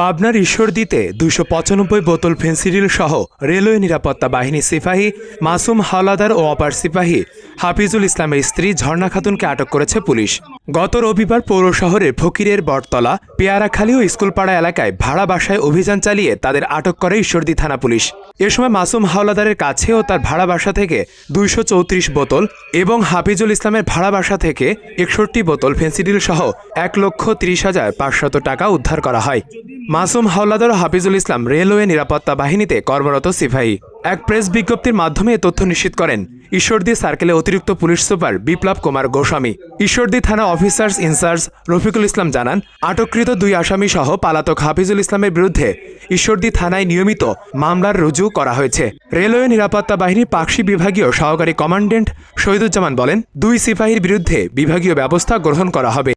পাবনার ঈশ্বরদীতে দুশো পঁচানব্বই বোতল ফেন্সিডিল সহ রেলওয়ে নিরাপত্তা বাহিনী সিপাহী মাসুম হাওলাদার ও অপার সিপাহী হাফিজুল ইসলামের স্ত্রী ঝর্ণা খাতুনকে আটক করেছে পুলিশ। গত রবিবার পৌর শহরের ফকিরের বটতলা, পেয়ারাখালী ও স্কুলপাড়া এলাকায় ভাড়া বাসায় অভিযান চালিয়ে তাদের আটক করে ঈশ্বরদী থানা পুলিশ। এ সময় মাসুম হাওলাদারের কাছে ও তার ভাড়া বাসা থেকে দুইশো চৌত্রিশ বোতল এবং হাফিজুল ইসলামের ভাড়া বাসা থেকে একষট্টি বোতল ফেন্সিডিল সহ এক লক্ষ ত্রিশ হাজার পাঁচশত টাকা উদ্ধার করা হয়। মাসুম হাওলাদার হাফিজুল ইসলাম রেলওয়ে নিরাপত্তা বাহিনীতে কর্মরত সিপাহী। এক প্রেস বিজ্ঞপ্তির মাধ্যমে তথ্য নিশ্চিত করেন, ঈশ্বরদী সার্কেলে অতিরিক্ত পুলিশ সুপার বিপ্লব কুমার গোস্বামী। ঈশ্বরদী থানা অফিসার্স ইনচার্জ রফিকুল ইসলাম জানান, আটককৃত দুই আসামি সহ পালাতক হাফিজুল ইসলামের বিরুদ্ধে ঈশ্বরদী থানায় নিয়মিত মামলার রুজু করা হয়েছে। রেলওয়ে নিরাপত্তা বাহিনী পাকশি বিভাগীয় সহকারী কমান্ডেন্ট শহীদুজ্জামান বলেন, দুই সিপাহীর বিরুদ্ধে বিভাগীয় ব্যবস্থা গ্রহণ করা হবে।